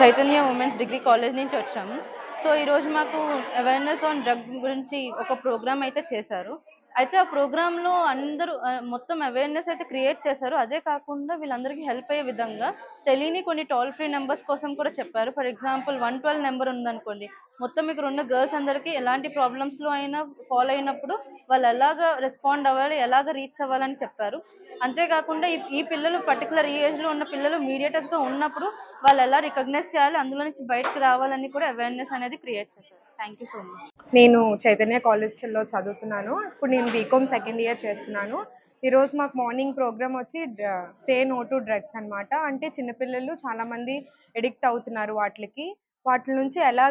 Chaitanya women's degree college నుంచి వచ్చాము so ఈరోజు మాకు అవేర్నెస్ ఆన్ డ్రగ్ గురించి ఒక ప్రోగ్రామ్ అయితే చేశారు. అయితే ఆ ప్రోగ్రాంలో అందరూ మొత్తం అవేర్నెస్ అయితే క్రియేట్ చేశారు. అదే కాకుండా వీళ్ళందరికీ హెల్ప్ అయ్యే విధంగా తెలియని కొన్ని టోల్ ఫ్రీ నెంబర్స్ కోసం కూడా చెప్పారు. For example one twelve number ఉందనుకోండి. మొత్తం ఇక్కడ ఉన్న గర్ల్స్ అందరికీ ఎలాంటి ప్రాబ్లమ్స్లో అయినా ఫాలో అయినప్పుడు వాళ్ళు ఎలాగ రెస్పాండ్ అవ్వాలి ఎలాగ రీచ్ అవ్వాలని చెప్పారు. అంతేకాకుండా ఈ ఈ పిల్లలు పర్టికులర్ ఈ ఏజ్లో ఉన్న పిల్లలు మీడియేటర్స్గా ఉన్నప్పుడు వాళ్ళు ఎలా రికగ్నైజ్ చేయాలి అందులో నుంచి బయటకు రావాలని కూడా అవేర్నెస్ అనేది క్రియేట్ చేశారు. థ్యాంక్ యూ సో మచ్ నేను చైతన్య కాలేజ్లో చదువుతున్నాను. ఇప్పుడు నేను బీకామ్ సెకండ్ ఇయర్ చేస్తున్నాను. ఈరోజు మాకు మార్నింగ్ ప్రోగ్రామ్ వచ్చి సే నో టు డ్రగ్స్ అన్నమాట. అంటే చిన్నపిల్లలు చాలామంది ఎడిక్ట్ అవుతున్నారు వాటికి. వాటి నుంచి ఎలా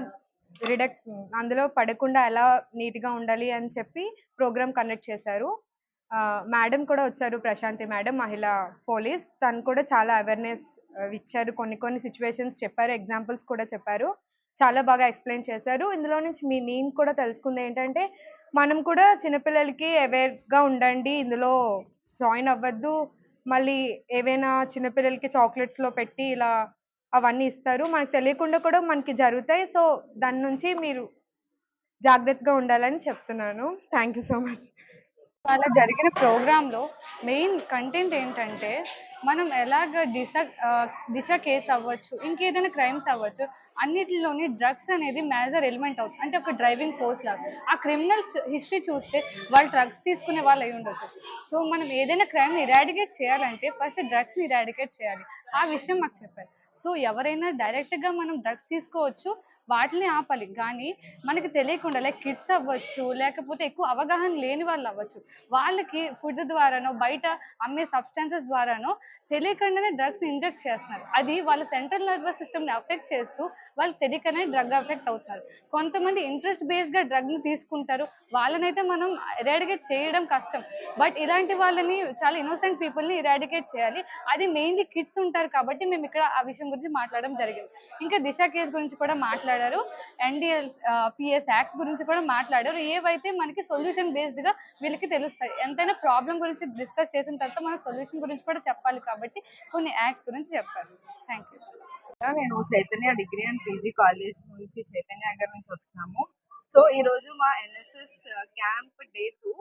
రిడక్ట్ అందులో పడకుండా ఎలా నీట్గా ఉండాలి అని చెప్పి ప్రోగ్రామ్ కండక్ట్ చేశారు. మేడం కూడా వచ్చారు ప్రశాంతి మేడం మహిళా పోలీస్. తను కూడా చాలా అవేర్నెస్ ఇచ్చారు. కొన్ని కొన్ని సిచ్యువేషన్స్ చెప్పారు ఎగ్జాంపుల్స్ కూడా చెప్పారు. చాలా బాగా ఎక్స్ప్లెయిన్ చేశారు. ఇందులో నుంచి మీ నేను కూడా తెలుసుకుంది ఏంటంటే మనం కూడా చిన్నపిల్లలకి అవేర్గా ఉండండి ఇందులో జాయిన్ అవ్వద్దు. మళ్ళీ ఏవైనా చిన్నపిల్లలకి చాక్లెట్స్లో పెట్టి ఇలా అవన్నీ ఇస్తారు. మనకు తెలియకుండా కూడా మనకి జరుగుతాయి. సో దాని నుంచి మీరు జాగ్రత్తగా ఉండాలని చెప్తున్నాను. థ్యాంక్ యూ సో మచ్ అలా జరిగిన ప్రోగ్రాంలో మెయిన్ కంటెంట్ ఏంటంటే మనం ఎలాగ దిశ దిశ కేసు అవ్వచ్చు ఇంకేదైనా క్రైమ్స్ అవ్వచ్చు అన్నిటిలోని డ్రగ్స్ అనేది మేజర్ ఎలిమెంట్ అవుతుంది. అంటే ఒక డ్రైవింగ్ ఫోర్స్ లాగా. ఆ క్రిమినల్స్ హిస్టరీ చూస్తే వాళ్ళు డ్రగ్స్ తీసుకునే వాళ్ళు అయి ఉండొచ్చు. సో మనం ఏదైనా క్రైమ్ని ఇరాడికేట్ చేయాలంటే ఫస్ట్ డ్రగ్స్ని ఇరాడికేట్ చేయాలి. ఆ విషయం మాకు చెప్పారు. సో ఎవరైనా డైరెక్ట్గా మనం డ్రగ్స్ తీసుకోవచ్చు. వాటిని ఆపాలి. కానీ మనకి తెలియకుండా లైక్ కిడ్స్ అవ్వచ్చు లేకపోతే ఎక్కువ అవగాహన లేని వాళ్ళు అవ్వచ్చు. వాళ్ళకి ఫుడ్ ద్వారానో బయట అమ్మే సబ్స్టాన్సెస్ ద్వారానో తెలియకుండానే డ్రగ్స్ ఇంజెక్ట్ చేస్తున్నారు. అది వాళ్ళ సెంట్రల్ నర్వస్ సిస్టమ్ని అఫెక్ట్ చేస్తూ వాళ్ళు తెలియకనే డ్రగ్ అఫెక్ట్ అవుతున్నారు. కొంతమంది ఇంట్రెస్ట్ బేస్డ్గా డ్రగ్ని తీసుకుంటారు. వాళ్ళనైతే మనం ఎరాడికేట్ చేయడం కష్టం. బట్ ఇలాంటి వాళ్ళని చాలా ఇన్నోసెంట్ పీపుల్ని ఇరాడికేట్ చేయాలి. అది మెయిన్లీ కిడ్స్ ఉంటారు కాబట్టి మేము ఇక్కడ ఆ విషయం గురించి మాట్లాడడం జరిగింది. ఇంకా దిశ కేసు గురించి కూడా మాట్లాడారు ఎన్డిఎల్ పిఎస్ యాక్ట్స్ గురించి కూడా మాట్లాడారు. ఏవైతే మనకి సొల్యూషన్ బేస్డ్గా వీళ్ళకి తెలుస్తాయి. ఎంతైనా ప్రాబ్లం గురించి డిస్కస్ చేసిన తర్వాత మన సొల్యూషన్ గురించి కూడా చెప్పాలి కాబట్టి కొన్ని యాక్ట్స్ గురించి చెప్పారు. థ్యాంక్ యూ నేను Chaitanya degree and PG college నుంచి చైతన్య నగర్ నుంచి వస్తున్నాము. సో ఈ రోజు మా ఎన్ఎస్ఎస్ క్యాంప్ డే టూ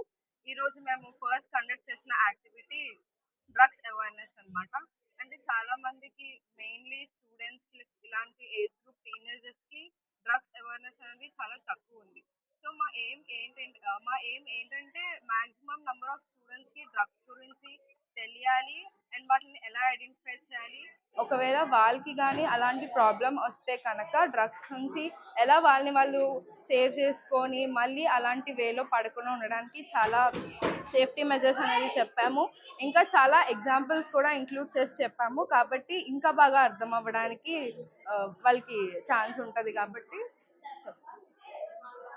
ఈ రోజు మేము ఫస్ట్ కండక్ట్ చేసిన యాక్టివిటీ డ్రగ్స్ అవేర్నెస్ అన్నమాట. చాలా మందికి మెయిన్లీ స్టూడెంట్స్కి ఇలాంటి ఏజ్ గ్రూప్ టీనేజర్స్కి డ్రగ్స్ అవేర్నెస్ అనేది చాలా తక్కువ ఉంది. సో మా ఎయిమ్ ఏంటంటే మా ఎయిమ్ ఏంటంటే మాక్సిమం నెంబర్ ఆఫ్ స్టూడెంట్స్కి డ్రగ్స్ గురించి తెలియాలి అండ్ వాటిని ఎలా ఐడెంటిఫై చేయాలి. ఒకవేళ వాళ్ళకి కానీ అలాంటి ప్రాబ్లం వస్తే కనుక డ్రగ్స్ నుంచి ఎలా వాళ్ళని వాళ్ళు సేవ్ చేసుకొని మళ్ళీ అలాంటి వేలో పడకుండా ఉండడానికి చాలా సేఫ్టీ మెజర్స్ అనేది చెప్పాము. ఇంకా చాలా ఎగ్జాంపుల్స్ కూడా ఇంక్లూడ్ చేసి చెప్పాము. కాబట్టి ఇంకా బాగా అర్థం అవ్వడానికి వాళ్ళకి ఛాన్స్ ఉంటుంది కాబట్టి చెప్తాము